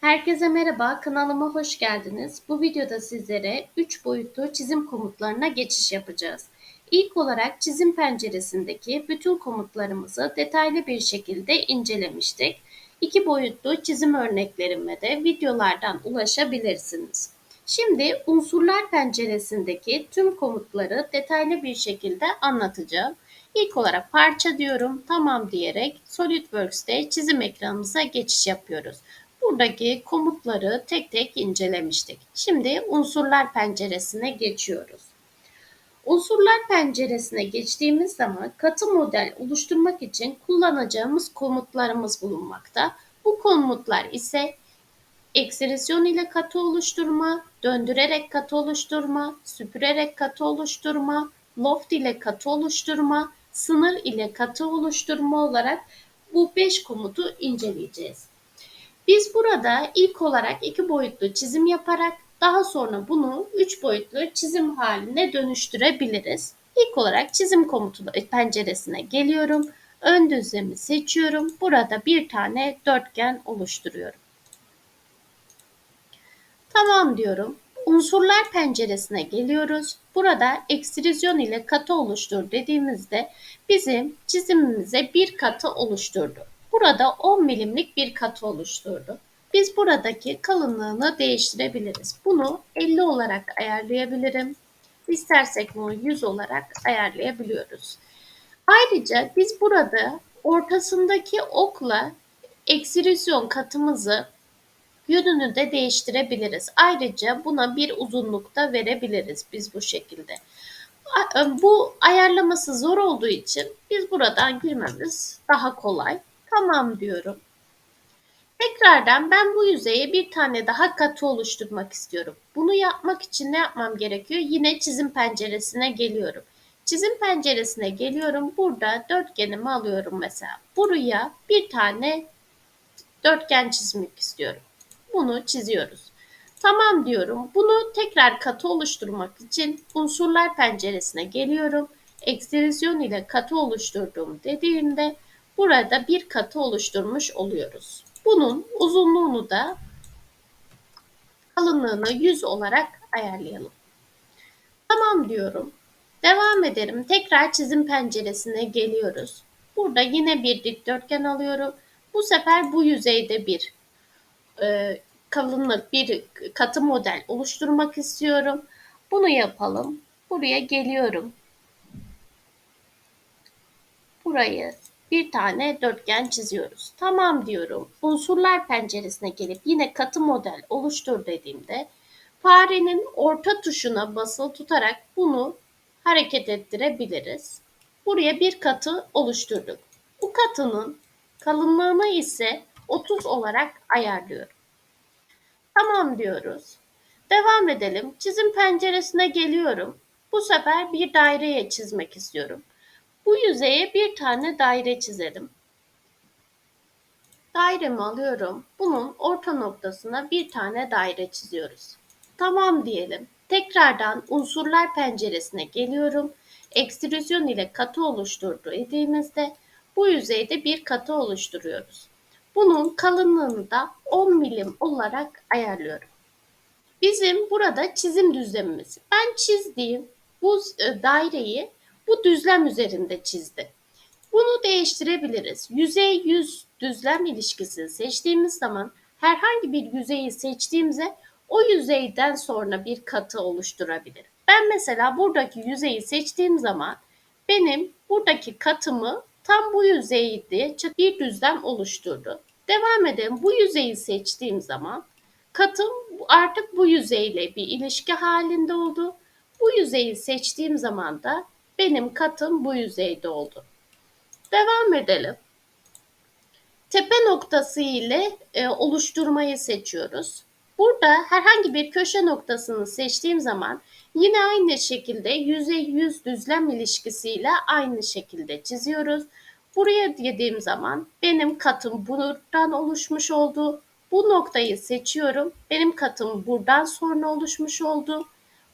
Herkese merhaba, kanalıma hoş geldiniz. Bu videoda sizlere 3 boyutlu çizim komutlarına geçiş yapacağız. İlk olarak çizim penceresindeki bütün komutlarımızı detaylı bir şekilde incelemiştik. 2 boyutlu çizim örneklerime de videolardan ulaşabilirsiniz. Şimdi unsurlar penceresindeki tüm komutları detaylı bir şekilde anlatacağım. İlk olarak parça diyorum, tamam diyerek SolidWorks'te çizim ekranımıza geçiş yapıyoruz. Buradaki komutları tek tek incelemiştik. Şimdi unsurlar penceresine geçiyoruz. Unsurlar penceresine geçtiğimiz zaman katı model oluşturmak için kullanacağımız komutlarımız bulunmakta. Bu komutlar ise ekstrisyon ile katı oluşturma, döndürerek katı oluşturma, süpürerek katı oluşturma, loft ile katı oluşturma, sınır ile katı oluşturma olarak bu 5 komutu inceleyeceğiz. Biz burada ilk olarak iki boyutlu çizim yaparak daha sonra bunu üç boyutlu çizim haline dönüştürebiliriz. İlk olarak çizim komutu penceresine geliyorum. Ön düzlemi seçiyorum. Burada bir tane dörtgen oluşturuyorum. Tamam diyorum. Unsurlar penceresine geliyoruz. Burada ekstrizyon ile katı oluştur dediğimizde bizim çizimimize bir katı oluşturdu. Burada 10 milimlik bir katı oluşturdu. Biz buradaki kalınlığını değiştirebiliriz. Bunu 50 olarak ayarlayabilirim. İstersek bunu 100 olarak ayarlayabiliyoruz. Ayrıca biz burada ortasındaki okla ekstrizyon katımızı yönünü de değiştirebiliriz. Ayrıca buna bir uzunluk da verebiliriz biz bu şekilde. Bu ayarlaması zor olduğu için biz buradan girmemiz daha kolay. Tamam diyorum. Tekrardan ben bu yüzeye bir tane daha katı oluşturmak istiyorum. Bunu yapmak için ne yapmam gerekiyor? Yine çizim penceresine geliyorum. Çizim penceresine geliyorum. Burada dörtgenimi alıyorum mesela. Buraya bir tane dörtgen çizmek istiyorum. Bunu çiziyoruz. Tamam diyorum. Bunu tekrar katı oluşturmak için unsurlar penceresine geliyorum. Ekstrizyon ile katı oluşturduğum dediğimde burada bir katı oluşturmuş oluyoruz. Bunun uzunluğunu da kalınlığını 100 olarak ayarlayalım. Tamam diyorum. Devam edelim. Tekrar çizim penceresine geliyoruz. Burada yine bir dikdörtgen alıyorum. Bu sefer bu yüzeyde bir e, kalınlık, bir katı model oluşturmak istiyorum. Bunu yapalım. Buraya geliyorum. Burayı bir tane dörtgen çiziyoruz. Tamam diyorum. Unsurlar penceresine gelip yine katı model oluştur dediğimde farenin orta tuşuna basılı tutarak bunu hareket ettirebiliriz. Buraya bir katı oluşturduk. Bu katının kalınlığını ise 30 olarak ayarlıyorum. Tamam diyoruz. Devam edelim. Çizim penceresine geliyorum. Bu sefer bir daireye çizmek istiyorum. Bu yüzeye bir tane daire çizelim. Dairemi alıyorum. Bunun orta noktasına bir tane daire çiziyoruz. Tamam diyelim. Tekrardan unsurlar penceresine geliyorum. Ekstrüzyon ile katı oluşturdu dediğimizde bu yüzeyde bir katı oluşturuyoruz. Bunun kalınlığını da 10 milim olarak ayarlıyorum. Bizim burada çizim düzlemimiz. Ben çizdiğim bu e, daireyi bu düzlem üzerinde çizdi. Bunu değiştirebiliriz. Yüzey yüz düzlem ilişkisini seçtiğimiz zaman herhangi bir yüzeyi seçtiğimizde o yüzeyden sonra bir katı oluşturabilir. Ben mesela buradaki yüzeyi seçtiğim zaman benim buradaki katımı tam bu yüzeyde bir düzlem oluşturdu. Devam edelim. Bu yüzeyi seçtiğim zaman katım artık bu yüzeyle bir ilişki halinde oldu. Bu yüzeyi seçtiğim zaman da benim katım bu yüzeyde oldu. Devam edelim. Tepe noktası ile e, oluşturmayı seçiyoruz. Burada herhangi bir köşe noktasını seçtiğim zaman yine aynı şekilde yüzey yüz düzlem ilişkisiyle aynı şekilde çiziyoruz. Buraya dediğim zaman benim katım buradan oluşmuş oldu. Bu noktayı seçiyorum. Benim katım buradan sonra oluşmuş oldu.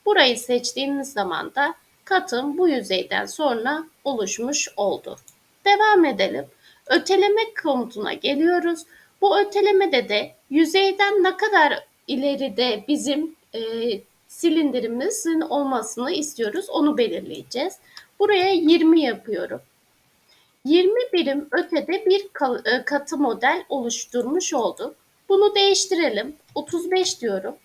Burayı seçtiğimiz zaman da katım bu yüzeyden sonra oluşmuş oldu. Devam edelim. Öteleme komutuna geliyoruz. Bu ötelemede de yüzeyden ne kadar ileride bizim e, silindirimizin olmasını istiyoruz. Onu belirleyeceğiz. Buraya 20 yapıyorum. 20 birim ötede bir e, katı model oluşturmuş olduk. Bunu değiştirelim. 35 diyorum.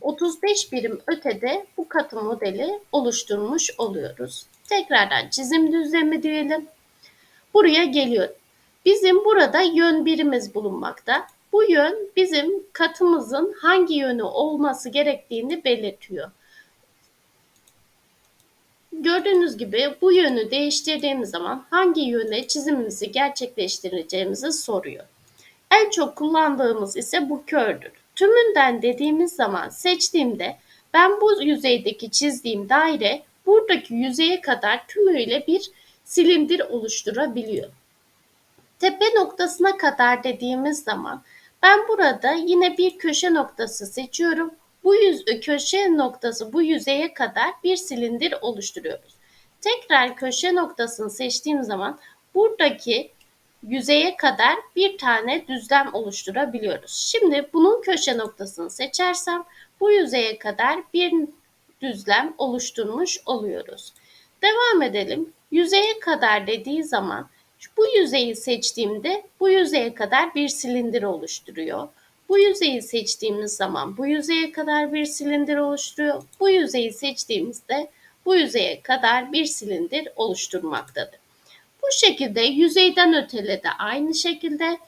35 birim ötede bu katı modeli oluşturmuş oluyoruz. Tekrardan çizim düzlemi diyelim. Buraya geliyorum. Bizim burada yön birimiz bulunmakta. Bu yön bizim katımızın hangi yönü olması gerektiğini belirtiyor. Gördüğünüz gibi bu yönü değiştirdiğimiz zaman hangi yöne çizimimizi gerçekleştireceğimizi soruyor. En çok kullandığımız ise bu kördür. Tümünden dediğimiz zaman seçtiğimde ben bu yüzeydeki çizdiğim daire buradaki yüzeye kadar tümüyle bir silindir oluşturabiliyor. Tepe noktasına kadar dediğimiz zaman ben burada yine bir köşe noktası seçiyorum. Bu yüz, köşe noktası bu yüzeye kadar bir silindir oluşturuyoruz. Tekrar köşe noktasını seçtiğim zaman buradaki yüzeye kadar bir tane düzlem oluşturabiliyoruz. Şimdi bunun köşe noktasını seçersem bu yüzeye kadar bir düzlem oluşturmuş oluyoruz. Devam edelim. Yüzeye kadar dediği zaman bu yüzeyi seçtiğimde bu yüzeye kadar bir silindir oluşturuyor. Bu yüzeyi seçtiğimiz zaman bu yüzeye kadar bir silindir oluşturuyor. Bu yüzeyi seçtiğimizde bu yüzeye kadar bir silindir oluşturmaktadır. Bu şekilde yüzeyden ötele de aynı şekilde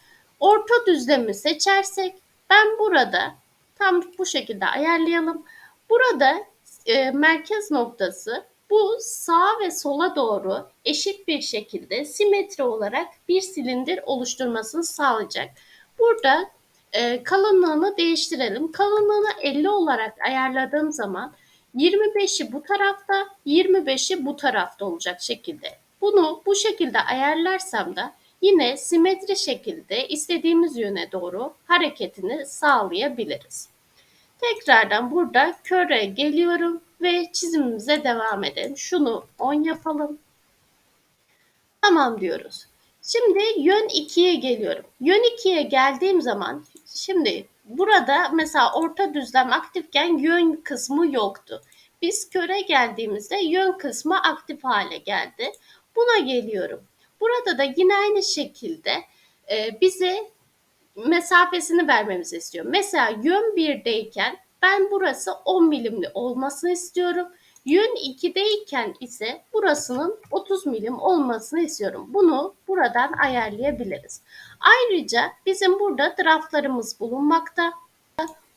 orta düzlemi seçersek ben burada tam bu şekilde ayarlayalım. Burada e, merkez noktası bu sağa ve sola doğru eşit bir şekilde simetri olarak bir silindir oluşturmasını sağlayacak. Burada e, kalınlığını değiştirelim. Kalınlığını 50 olarak ayarladığım zaman 25'i bu tarafta, 25'i bu tarafta olacak şekilde. Bunu bu şekilde ayarlarsam da yine simetri şekilde istediğimiz yöne doğru hareketini sağlayabiliriz. Tekrardan burada köre geliyorum ve çizimimize devam edelim. Şunu 10 yapalım. Tamam diyoruz. Şimdi yön 2'ye geliyorum. Yön 2'ye geldiğim zaman şimdi burada mesela orta düzlem aktifken yön kısmı yoktu. Biz köre geldiğimizde yön kısmı aktif hale geldi. Buna geliyorum. Burada da yine aynı şekilde e, bize mesafesini vermemizi istiyor. Mesela yön 1'deyken ben burası 10 milimli olmasını istiyorum. Yön 2'deyken ise burasının 30 milim olmasını istiyorum. Bunu buradan ayarlayabiliriz. Ayrıca bizim burada draftlarımız bulunmakta.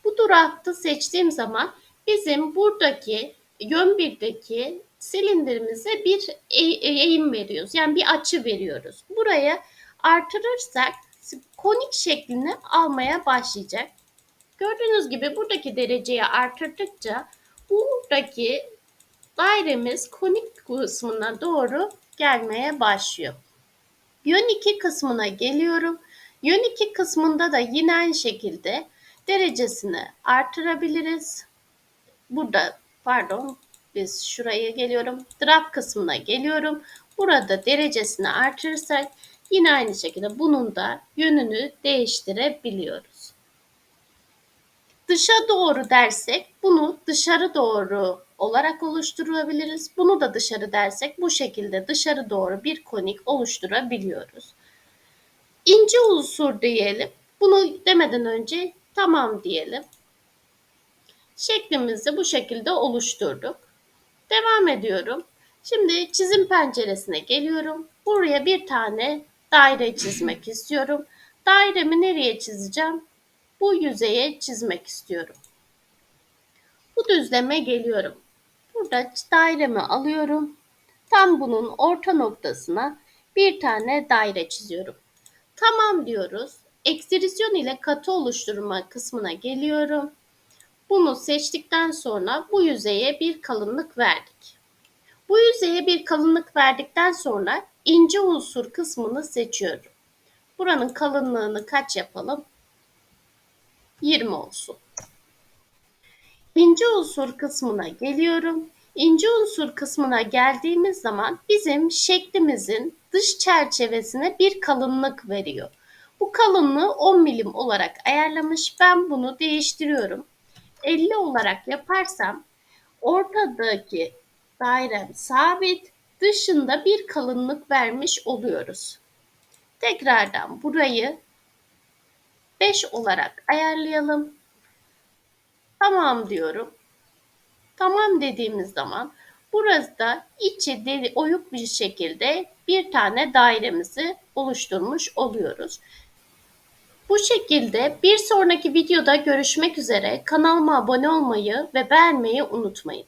Bu draftı seçtiğim zaman bizim buradaki yön 1'deki silindirimize bir e, eğim veriyoruz. Yani bir açı veriyoruz. Buraya artırırsak konik şeklini almaya başlayacak. Gördüğünüz gibi buradaki dereceyi artırdıkça buradaki dairemiz konik kısmına doğru gelmeye başlıyor. Yön 2 kısmına geliyorum. Yön 2 kısmında da yine aynı şekilde derecesini artırabiliriz. Burada pardon biz şuraya geliyorum. Draft kısmına geliyorum. Burada derecesini artırırsak yine aynı şekilde bunun da yönünü değiştirebiliyoruz. Dışa doğru dersek bunu dışarı doğru olarak oluşturabiliriz. Bunu da dışarı dersek bu şekilde dışarı doğru bir konik oluşturabiliyoruz. İnce unsur diyelim. Bunu demeden önce tamam diyelim. Şeklimizi bu şekilde oluşturduk. Devam ediyorum. Şimdi çizim penceresine geliyorum. Buraya bir tane daire çizmek istiyorum. Dairemi nereye çizeceğim? Bu yüzeye çizmek istiyorum. Bu düzleme geliyorum. Burada dairemi alıyorum. Tam bunun orta noktasına bir tane daire çiziyorum. Tamam diyoruz. Ekstrisyon ile katı oluşturma kısmına geliyorum. Bunu seçtikten sonra bu yüzeye bir kalınlık verdik. Bu yüzeye bir kalınlık verdikten sonra ince unsur kısmını seçiyorum. Buranın kalınlığını kaç yapalım? 20 olsun. İnce unsur kısmına geliyorum. İnce unsur kısmına geldiğimiz zaman bizim şeklimizin dış çerçevesine bir kalınlık veriyor. Bu kalınlığı 10 milim olarak ayarlamış. Ben bunu değiştiriyorum. 50 olarak yaparsam ortadaki dairem sabit, dışında bir kalınlık vermiş oluyoruz. Tekrardan burayı 5 olarak ayarlayalım. Tamam diyorum. Tamam dediğimiz zaman burası da içi deli oyuk bir şekilde bir tane dairemizi oluşturmuş oluyoruz. Bu şekilde bir sonraki videoda görüşmek üzere. Kanalıma abone olmayı ve beğenmeyi unutmayın.